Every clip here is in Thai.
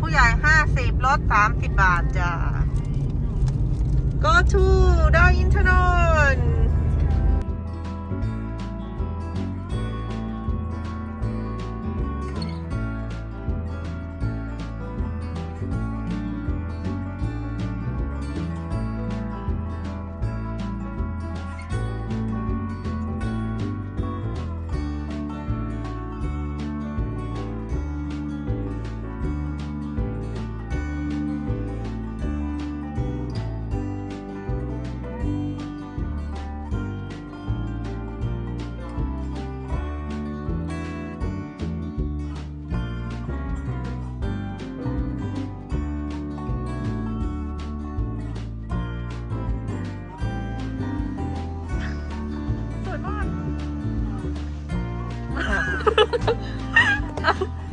ผู้ใหญ่ห้าสิบลดสามสิบบาทจ้า go to ดอ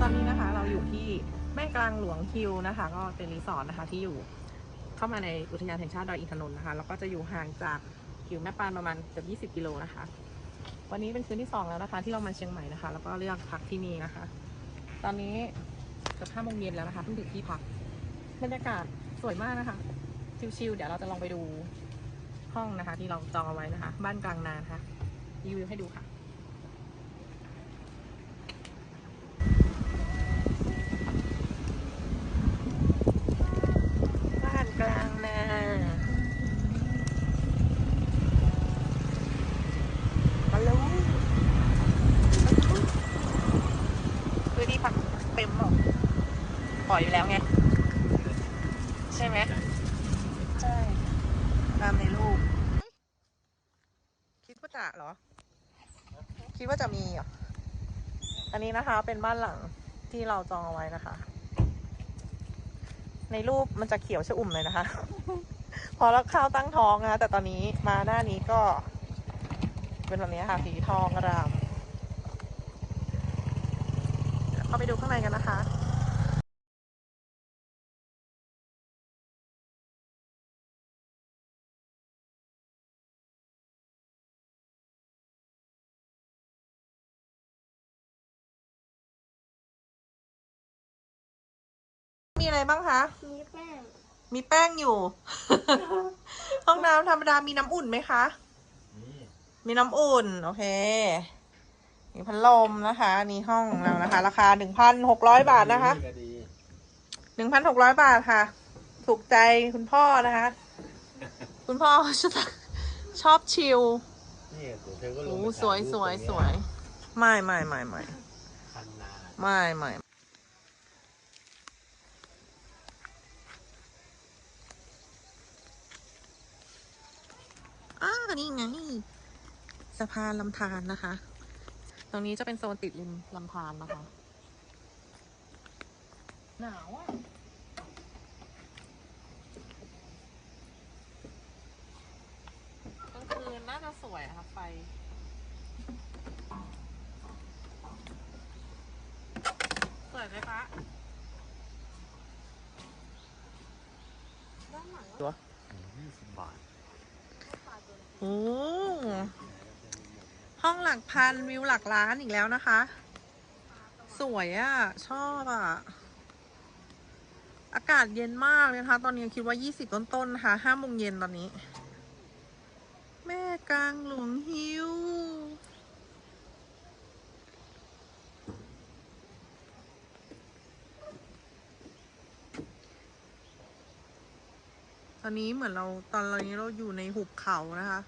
ตอนนี้นะคะเราอยู่ที่แม่กลางหลวงฮิวนะคะ ก็เป็นรีสอร์ทนะคะที่อยู่เข้ามาในอุทยานแห่งชาติดอยอินทนนท์นะคะ แล้วก็จะอยู่ห่างจากฮิวแม่ปานประมาณเกือบ20 กิโลนะคะ วันนี้เป็นคืนที่สองแล้วนะคะ ที่เรามาเชียงใหม่นะคะ แล้วก็เลือกพักที่นี่นะคะ ตอนนี้เกือบห้าโมงเย็นแล้วนะคะเพิ่งถึงที่พักบรรยากาศสวยมากนะคะ ชิลๆเดี๋ยวเราจะลองไปดูห้องนะคะ ที่เราจองเอาไว้นะคะ บ้านกลางนานะคะรีวิวให้ดูค่ะ ที่พักเต็มหรอปล่อยอยู่แล้วไง ใช่ไหมใช่ตามในรูป คิดว่าจะเหรอ คิดว่าจะมีเหรอ อันนี้นะคะเป็นบ้านหลังที่เราจองเอาไว้นะคะ ในรูปมันจะเขียวชะอุ่มเลยนะคะ พอแล้วข้าวตั้งท้องนะคะแต่ตอนนี้มาหน้านี้ก็ เป็นแบบนี้ค่ะสีทองอราม เดี๋ยวเข้าไปดูข้างในกันนะคะมีอะไรบ้างคะ มีแป้ง มีแป้งอยู่ ห้องน้ำธรรมดามีน้ำอุ่นไหมคะ มีน้ำอุ่น โอเค มีพัดลมนะคะอันนี่ห้องของเรานะคะ ราคาหนึ่งพันหกร้อยบาทนะคะก็ดีหนึ่งพันหกร้อยบาทค่ะ ถูกใจคุณพ่อนะคะ คุณพ่อชอบชอบชิลนี่เธอก็ลโอ้งไปสวยสวยสวยไม่ไม่ไม่ไม่คันนาไม่ไม่อ้านี่ไงสะพานลำธารนะคะต รงนี้จะเป็นโซนติดริมลำธารนะคะ หนาวอะกลางคืนน่าจะสวยอะค่ะไฟสวยไหมคะตัวยี่สิบบาทโอ้ ห้องหลักพันวิวหลักล้านอีกแล้วนะคะ สวยอะ่ะ ชอบอะ่ะ อากาศเย็นมากเลยนะคะ ตอนนี้คิดว่า 20 ต้นๆนะคะ5โมงเย็นตอนนี้ แม่กลางหลวงฮิวตอนนี้เหมือนเราตอนนี้เราอยู่ในหุบเขานะคะ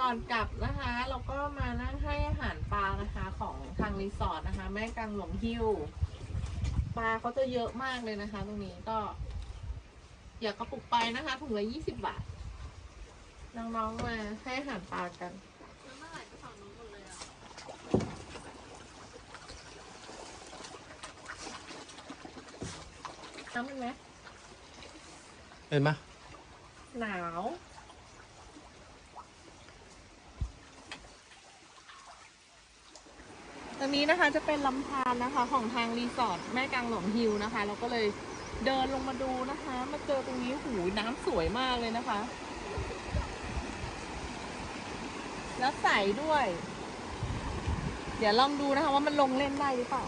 ก่อนกลับนะคะเราก็มานั่งให้อาหารปลานะคะของทางรีสอร์ทนะคะ แม่กลางหลวงฮิวปลาเขาจะเยอะมากเลยนะคะ ตรงนี้ก็ อยากกระปุกไปนะคะถุงละยี่สิบบาท น้องๆมาให้อาหารปลากันน้ำมันไหมเห็นไหมหนาว ตรงนี้นะคะจะเป็นลำธารนะคะ ของทางรีสอร์ทแม่กลางหลวงฮิลนะคะ เราก็เลยเดินลงมาดูนะคะ มาเจอตรงนี้หูน้ำสวยมากเลยนะคะ แล้วใสด้วย เดี๋ยวลองดูนะคะว่ามันลงเล่นได้หรือเปล่า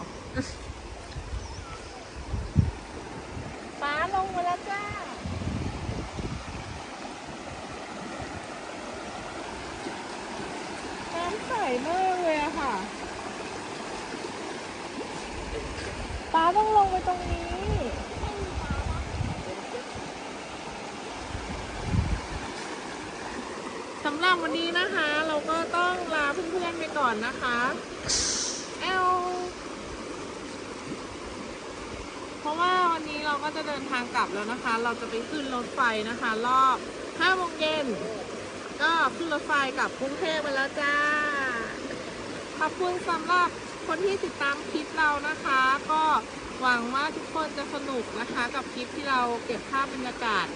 ฟ้าลงมาแล้วจ้า น้ำใสมากเลยอะค่ะ ป้า ตรงนี้ สำหรับวันนี้นะคะ เราก็ต้องลาเพื่อนๆไปก่อนนะคะแอลเพราะว่าวันนี้เราก็จะเดินทางกลับแล้วนะคะ เราจะไปขึ้นรถไฟนะคะ รอบ5โมงเย็นก็ขึ้นรถไฟกลับกรุงเทพไปแล้วจ้า ขอบคุณสำหรับคนที่ติดตามคลิปเรานะคะ ก็ หวังว่าทุกคนจะสนุกนะคะ กับคลิปที่เราเก็บภาพบรรยากาศ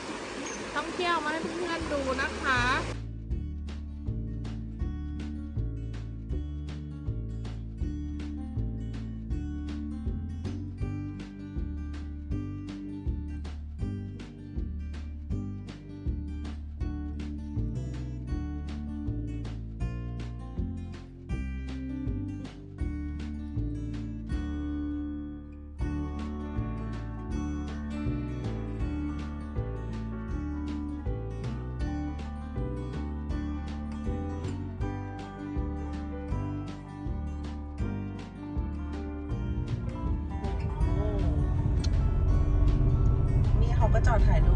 ท่องเที่ยวมาให้เพื่อนๆดูนะคะ นี่เข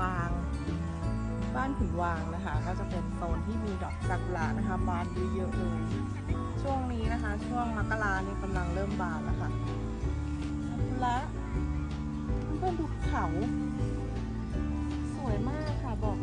วาง บ้านขุนวางนะคะ ก็จะเป็นโซนที่มีดอกซากุระนะคะ บานเยอะๆเลยช่วงนี้นะคะ ช่วงมกราเนี่ยกำลังเริ่มบานแล้วค่ะซากุระเพื่อนๆดูเขา สวยมากค่ะบอก